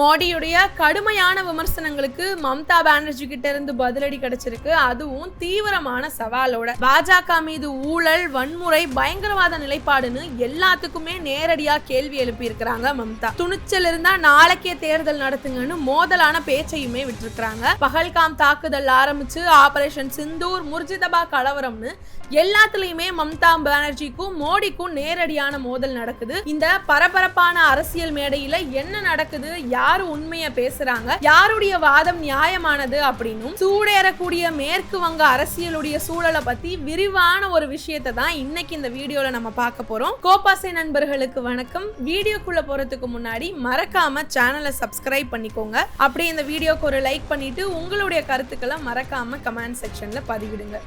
மோடியுடைய கடுமையான விமர்சனங்களுக்கு மம்தா பானர்ஜி கிட்ட இருந்து பதிலடி கிடைச்சிருக்கு. அதுவும் தீவிரமான சவாலோட. பாஜக மீது ஊழல் வன்முறை பயங்கரவாத நிலைப்பாடுன்னு எல்லாத்துக்குமே நேரடியா கேள்வி எழுப்பி இருக்கிறாங்க மம்தா. துணிச்சல் இருந்தா நாளைக்கே தேர்தல் நடத்துங்கன்னு மோதலான பேச்சையுமே விட்டுருக்காங்க பகல்காம் தாக்குதல் ஆரம்பிச்சு ஆபரேஷன் சிந்தூர் முர்ஜிதபா கலவரம்னு எல்லாத்துலயுமே மம்தா பானர்ஜிக்கும் மோடிக்கும் நேரடியான மோதல் நடக்குது. இந்த பரபரப்பான அரசியல் மேடையில என்ன நடக்குது யார் உண்மைய பேசுறாங்க? யாருடைய வாதம் நியாயமானது அப்படின்னும் சூடேறக்கூடிய மேற்கு வங்க அரசியலுடைய சூழலை பத்தி விரிவான ஒரு விஷயத்தை தான் இன்னைக்கு இந்த வீடியோல நம்ம பார்க்க போறோம். கோபாசை நண்பர்களுக்கு வணக்கம். வீடியோக்குள்ள போறதுக்கு முன்னாடி மறக்காம சேனலை சப்ஸ்கிரைப் பண்ணிக்கோங்க. அப்படியே இந்த வீடியோக்கு ஒரு லைக் பண்ணிட்டு உங்களுடைய கருத்துக்களை மறக்காம கமெண்ட் செக்ஷன்ல பதிவிடுங்க.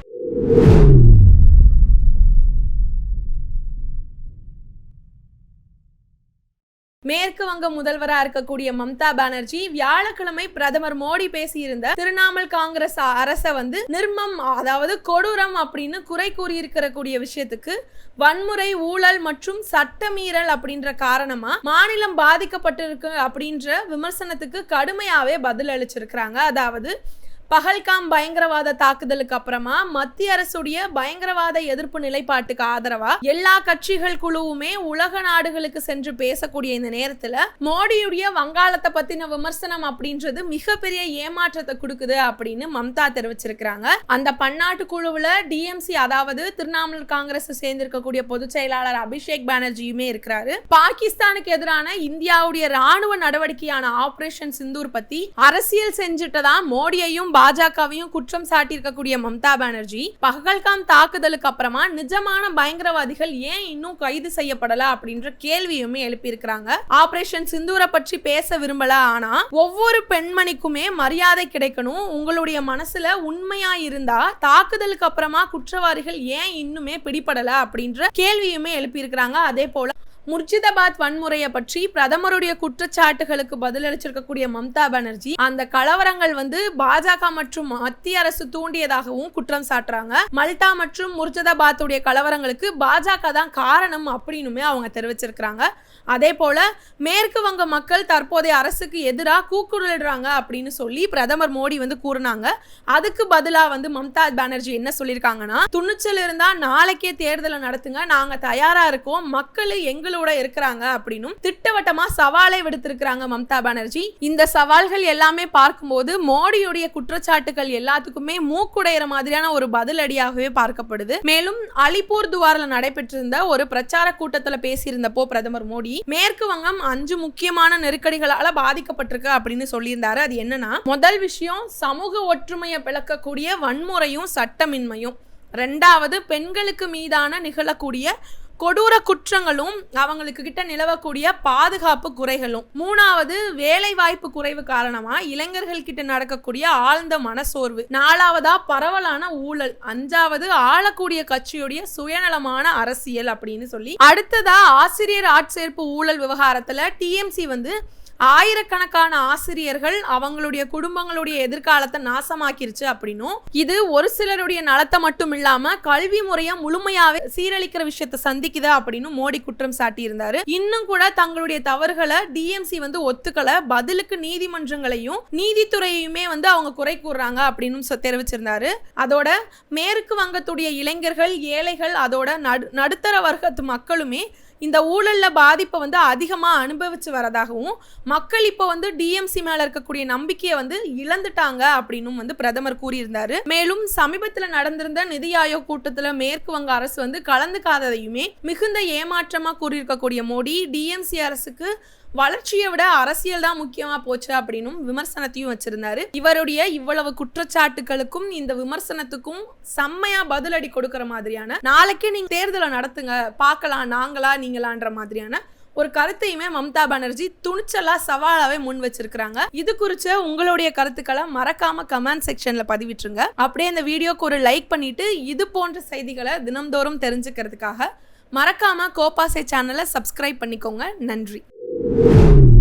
மேற்கு வங்க முதல்வரா இருக்கக்கூடிய மம்தா பானர்ஜி வியாழக்கிழமை பிரதமர் மோடி பேசியிருந்த திரிணாமுல் காங்கிரஸ் அரச வந்து நிர்மம் அதாவது கொடூரம் அப்படின்னு குறை கூறி கூடிய விஷயத்துக்கு வன்முறை ஊழல் மற்றும் சட்டமீறல் அப்படின்ற காரணமா மாநிலம் பாதிக்கப்பட்டிருக்கு அப்படின்ற விமர்சனத்துக்கு கடுமையாவே பதில் அளிச்சிருக்கிறாங்க அதாவது பகல்காம் பயங்கரவாத தாக்குதலுக்கு அப்புறமா மத்திய அரசுடைய பயங்கரவாத எதிர்ப்பு நிலைப்பாட்டுக்கு ஆதரவா எல்லா கட்சிகள் குழுவுமே உலக நாடுகளுக்கு சென்று பேசக்கூடிய இந்த நேரத்துல மோடியுடைய வங்காளத்தை பத்தின விமர்சனம் அப்படின்றது மிகப்பெரிய ஏமாற்றத்தை கொடுக்குது அப்படின்னு மம்தா தெரிவிச்சிருக்கிறாங்க. அந்த பன்னாட்டு குழுவுல டிஎம்சி அதாவது திரிணாமுல் காங்கிரஸ் சேர்ந்திருக்கக்கூடிய பொதுச் செயலாளர் அபிஷேக் பானர்ஜியுமே இருக்கிறாரு. பாகிஸ்தானுக்கு எதிரான இந்தியாவுடைய ராணுவ நடவடிக்கையான ஆபரேஷன் சிந்தூர் பத்தி அரசியல் செஞ்சுட்டதான் மோடியையும் பாஜகவையும் குற்றம் சாட்டியிருக்கக்கூடிய மம்தா பானர்ஜி பகல்காம் தாக்குதலுக்கு அப்புறமா நிஜமான பயங்கரவாதிகள் ஏன் இன்னும் கைது செய்யப்படல அப்படின்ற கேள்வியுமே எழுப்பியிருக்கிறாங்க. ஆபரேஷன் சிந்தூரை பற்றி பேச விரும்பல ஆனா ஒவ்வொரு பெண்மணிக்குமே மரியாதை கிடைக்கணும் உங்களுடைய மனசுல உண்மையா இருந்தா தாக்குதலுக்கு அப்புறமா குற்றவாளிகள் ஏன் இன்னுமே பிடிபடல அப்படின்ற கேள்வியுமே எழுப்பியிருக்கிறாங்க. அதே போல முர்ஜிதாபாத் வன்முறையை பற்றி பிரதமருடைய குற்றச்சாட்டுகளுக்கு பதிலளிச்சிருக்கக்கூடிய மம்தா பானர்ஜி அந்த கலவரங்கள் வந்து பாஜக மற்றும் மத்திய அரசு தூண்டியதாகவும் குற்றம் சாட்டுறாங்க. மல்டா மற்றும் முர்ஜிதாபாத்துடைய கலவரங்களுக்கு பாஜக தான் காரணம் அப்படின்னுமே அவங்க தெரிவிச்சிருக்கிறாங்க. அதே போல மேற்கு வங்க மக்கள் தற்போதைய அரசுக்கு எதிராக கூக்குரலிடுறாங்க அப்படின்னு சொல்லி பிரதமர் மோடி வந்து கூறினாங்க. அதுக்கு பதிலாக வந்து மம்தா பானர்ஜி என்ன சொல்லியிருக்காங்கன்னா துணிச்சல் இருந்தால் நாளைக்கே தேர்தலை நடத்துங்க நாங்க தயாரா இருக்கோம் மக்கள் எங்களுக்கு எங்களோட இருக்கிறாங்க அப்படின்னும் திட்டவட்டமா சவாலை விடுத்திருக்கிறாங்க மம்தா பானர்ஜி. இந்த சவால்கள் எல்லாமே பார்க்கும்போது மோடியுடைய குற்றச்சாட்டுகள் எல்லாத்துக்குமே மூக்குடையிற மாதிரியான ஒரு பதிலடியாகவே பார்க்கப்படுது. மேலும் அலிபூர் துவாரில் நடைபெற்றிருந்த ஒரு பிரச்சார கூட்டத்தில் பேசியிருந்தப்போ பிரதமர் மோடி மேற்கு வங்கம் அஞ்சு முக்கியமான நெருக்கடிகளால பாதிக்கப்பட்டிருக்கு அப்படின்னு சொல்லியிருந்தாரு. அது என்னன்னா முதல் விஷயம் சமூக ஒற்றுமையை விளக்கக்கூடிய வன்முறையும் சட்டமின்மையும். ரெண்டாவது பெண்களுக்கு மீதான நிகழக்கூடிய கொடூர குற்றங்களும் அவங்களுக்கு கிட்ட நிலவக்கூடிய பாதுகாப்பு குறைகளும். மூணாவது வேலை வாய்ப்பு குறைவு காரணமா இளைஞர்கள் கிட்ட நடக்கக்கூடிய ஆழ்ந்த மனசோர்வு நாலாவதா பரவலான ஊழல். அஞ்சாவது ஆளக்கூடிய கட்சியுடைய சுயநலமான அரசியல் அப்படின்னு சொல்லி. அடுத்ததா ஆசிரியர் ஆட்சேர்ப்பு ஊழல் விவகாரத்துல டிஎம்சி வந்து ஆயிரக்கணக்கான ஆசிரியர்கள் அவங்களுடைய குடும்பங்களுடைய எதிர்காலத்தை நாசமாக்கிருச்சு அப்படின்னும் இது ஒரு சிலருடைய நலத்தை மட்டும் இல்லாம கல்வி முறையை முழுமையாவே சீரழிக்கிற விஷயத்தை சந்திக்குது அப்படின்னு மோடி குற்றம் சாட்டியிருந்தாரு. இன்னும் கூட தங்களுடைய தவறுகளை டிஎம்சி வந்து ஒத்துக்கல. பதிலுக்கு நீதிமன்றங்களையும் நீதித்துறையுமே வந்து அவங்க குறை கூறுறாங்க அப்படின்னு தெரிவிச்சிருந்தாரு. அதோட மேற்கு வங்கத்துடைய இளைஞர்கள் ஏழைகள் அதோட நடு நடுத்தர வர்க்கத்து மக்களுமே இந்த ஊழலில் பாதிப்பை வந்து அதிகமாக அனுபவித்து வரதாகவும் மக்கள் இப்போ வந்து டிஎம்சி மேலே இருக்கக்கூடிய நம்பிக்கையை வந்து இழந்துட்டாங்க அப்படின்னும் வந்து பிரதமர் கூறியிருந்தார். மேலும் சமீபத்தில் நடந்திருந்த நிதி ஆயோக் கூட்டத்தில் மேற்கு வங்க அரசு வந்து கலந்துக்காததையுமே மிகுந்த ஏமாற்றமாக கூறியிருக்கக்கூடிய மோடி டிஎம்சி அரசுக்கு வளர்ச்சியை விட அரசியல் தான் முக்கியமா போச்சு அப்படின்னும் விமர்சனத்தையும் வச்சிருந்தாரு. இவருடைய இவ்வளவு குற்றச்சாட்டுகளுக்கும் இந்த விமர்சனத்துக்கும் செம்மையா பதிலடி கொடுக்குற மாதிரியான நாளைக்கே நீங்க தேர்தலை நடத்துங்க பார்க்கலாம் நாங்களா நீங்களான்ற மாதிரியான ஒரு கருத்தையுமே மம்தா பானர்ஜி துணிச்சலா சவாலாவே முன் வச்சிருக்காங்க இது குறிச்ச உங்களுடைய கருத்துக்களை மறக்காம கமெண்ட் செக்ஷன்ல பதிவிட்டுருங்க. அப்படியே இந்த வீடியோக்கு ஒரு லைக் பண்ணிட்டு இது போன்ற செய்திகளை தினம்தோறும் தெரிஞ்சுக்கிறதுக்காக மறக்காம கோபாசை சேனலை சப்ஸ்கிரைப் பண்ணிக்கோங்க. நன்றி. you